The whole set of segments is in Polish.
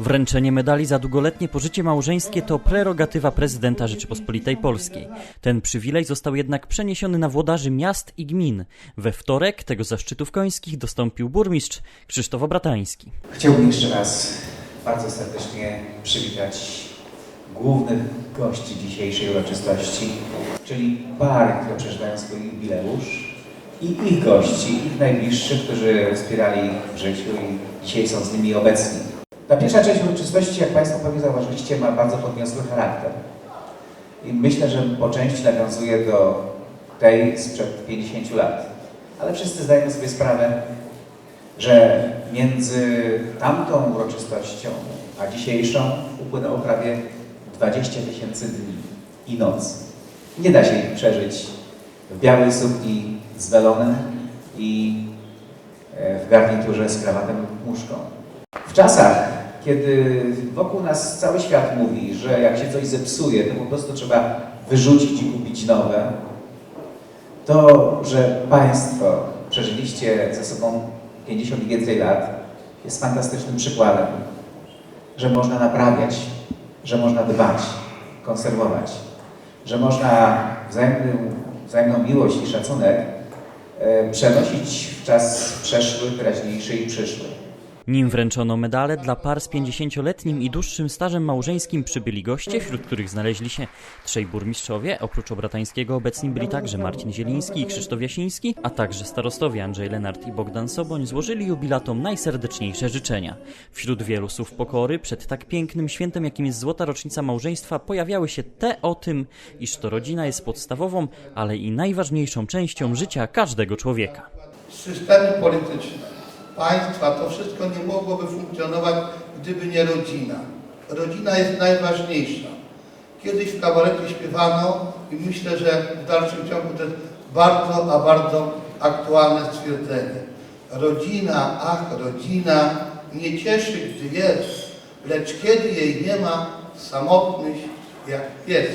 Wręczenie medali za długoletnie pożycie małżeńskie to prerogatywa prezydenta Rzeczypospolitej Polskiej. Ten przywilej został jednak przeniesiony na włodarzy miast i gmin. We wtorek tego zaszczytu w Końskich dostąpił burmistrz Krzysztof Obratański. Chciałbym jeszcze raz bardzo serdecznie przywitać głównych gości dzisiejszej uroczystości, czyli pary, które przeżywają swój jubileusz i ich gości, ich najbliższych, którzy wspierali w życiu i dzisiaj są z nimi obecni. Ta pierwsza część uroczystości, jak Państwo pewnie zauważyliście, ma bardzo podniosły charakter. I myślę, że po części nawiązuje do tej sprzed 50 lat. Ale wszyscy zdajemy sobie sprawę, że między tamtą uroczystością a dzisiejszą upłynęło prawie 20 tysięcy dni i nocy. Nie da się ich przeżyć w białej sukni z welonem i e, w garniturze z krawatem muszką. W czasach, kiedy wokół nas cały świat mówi, że jak się coś zepsuje, to po prostu trzeba wyrzucić i kupić nowe, to, że Państwo przeżyliście ze sobą 50 i więcej lat, jest fantastycznym przykładem, że można naprawiać, że można dbać, konserwować, że można wzajemną, wzajemną miłość i szacunek e, przenosić w czas przeszły, teraźniejszy i przyszły. Nim wręczono medale dla par z 50-letnim i dłuższym stażem małżeńskim przybyli goście, wśród których znaleźli się trzej burmistrzowie, oprócz Obratańskiego obecni byli także Marcin Zieliński i Krzysztof Jasiński, a także starostowie Andrzej Lenart i Bogdan Soboń złożyli jubilatom najserdeczniejsze życzenia. Wśród wielu słów pokory przed tak pięknym świętem, jakim jest złota rocznica małżeństwa, pojawiały się te o tym, iż to rodzina jest podstawową, ale i najważniejszą częścią życia każdego człowieka. systemy polityczne, państwa, to wszystko nie mogłoby funkcjonować, gdyby nie rodzina. Rodzina jest najważniejsza. Kiedyś w kabarecie śpiewano i myślę, że w dalszym ciągu to jest bardzo, a bardzo aktualne stwierdzenie. Rodzina, ach, rodzina nie cieszy, gdy jest, lecz kiedy jej nie ma, samotność jak pies.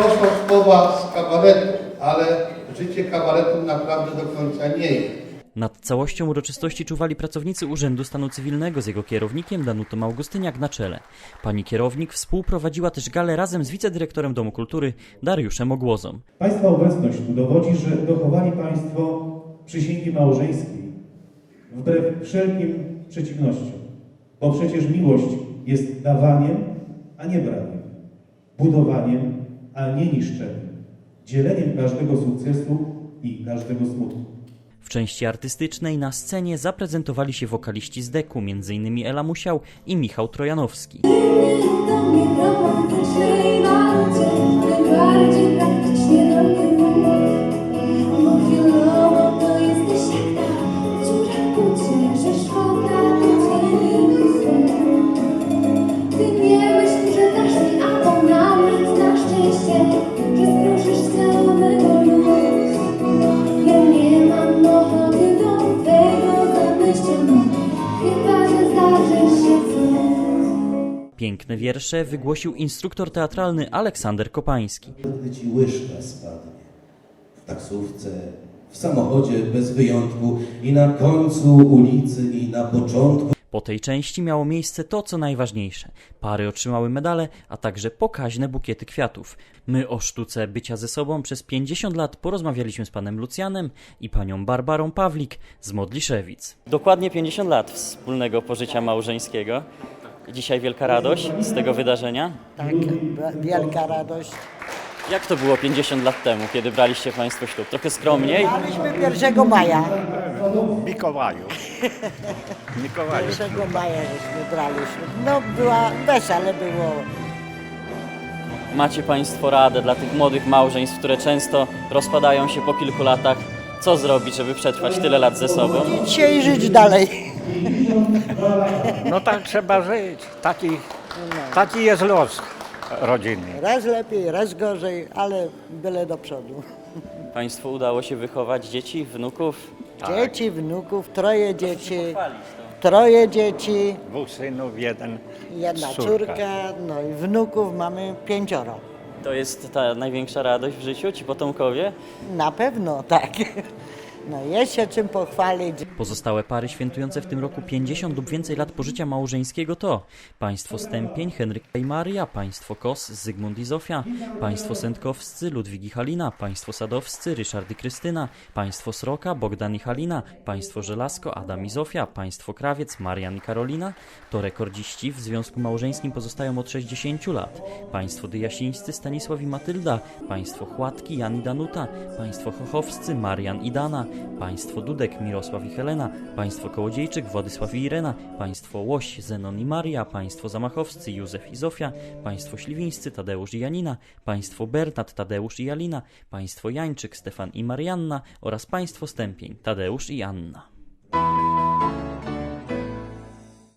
To są słowa z kabaretu, ale życie kabaretu naprawdę do końca nie jest. Nad całością uroczystości czuwali pracownicy Urzędu Stanu Cywilnego z jego kierownikiem Danutą Augustyniak na czele. Pani kierownik współprowadziła też galę razem z wicedyrektorem Domu Kultury Dariuszem Ogłozą. Państwa obecność tu dowodzi, że dochowali Państwo przysięgi małżeńskiej wbrew wszelkim przeciwnościom, bo przecież miłość jest dawaniem, a nie braniem, budowaniem, a nie niszczeniem, dzieleniem każdego sukcesu i każdego smutku. W części artystycznej na scenie zaprezentowali się wokaliści z deku, m.in. Ela Musiał i Michał Trojanowski. Do Piękne wiersze wygłosił instruktor teatralny Aleksander Kopański. Gdy ci łyżka spadnie w taksówce, w samochodzie bez wyjątku i na końcu ulicy i na początku Po tej części miało miejsce to, co najważniejsze. Pary otrzymały medale, a także pokaźne bukiety kwiatów. My o sztuce bycia ze sobą przez 50 lat porozmawialiśmy z panem Lucjanem i panią Barbarą Pawlik z Modliszewic. Dokładnie 50 lat wspólnego pożycia małżeńskiego. Dzisiaj wielka radość z tego wydarzenia. Tak, wielka radość. Jak to było 50 lat temu, kiedy braliście państwo ślub? Trochę skromniej? Braliśmy 1 maja. Mikołaju. Mikołaju. 1 maja żeśmy brali ślub. No była wesele było. Macie Państwo radę dla tych młodych małżeństw, które często rozpadają się po kilku latach? Co zrobić, żeby przetrwać tyle lat ze sobą? Dzisiaj żyć dalej. No tak trzeba żyć. Taki, taki jest los rodziny. Raz lepiej, raz gorzej, ale byle do przodu. Państwu udało się wychować dzieci, wnuków? Dzieci, wnuków, troje dzieci, troje dzieci, Dwóch synów, jeden jedna córka. córka, no i wnuków mamy pięcioro. To jest ta największa radość w życiu, ci potomkowie? Na pewno, tak. No jest się czym pochwalić. Pozostałe pary świętujące w tym roku 50 lub więcej lat pożycia małżeńskiego to państwo Stępień, Henryka i Maria, państwo Kos, Zygmunt i Zofia, państwo Sędkowscy, Ludwik i Halina, państwo Sadowscy, Ryszard i Krystyna, państwo Sroka, Bogdan i Halina, państwo Żelazko, Adam i Zofia, państwo Krawiec, Marian i Karolina. To rekordziści w związku małżeńskim pozostają od 60 lat. Państwo Dyjasińscy, Stanisław i Matylda, państwo Chłatki, Jan i Danuta, państwo Chochowscy, Marian i Dana, państwo Dudek, Mirosław i Helena, państwo Kołodziejczyk, Władysław i Irena, państwo Łoś, Zenon i Maria, państwo Zamachowscy, Józef i Zofia, państwo Śliwińscy, Tadeusz i Janina, państwo Bernat, Tadeusz i Jalina, państwo Jańczyk, Stefan i Marianna oraz państwo Stępień, Tadeusz i Anna.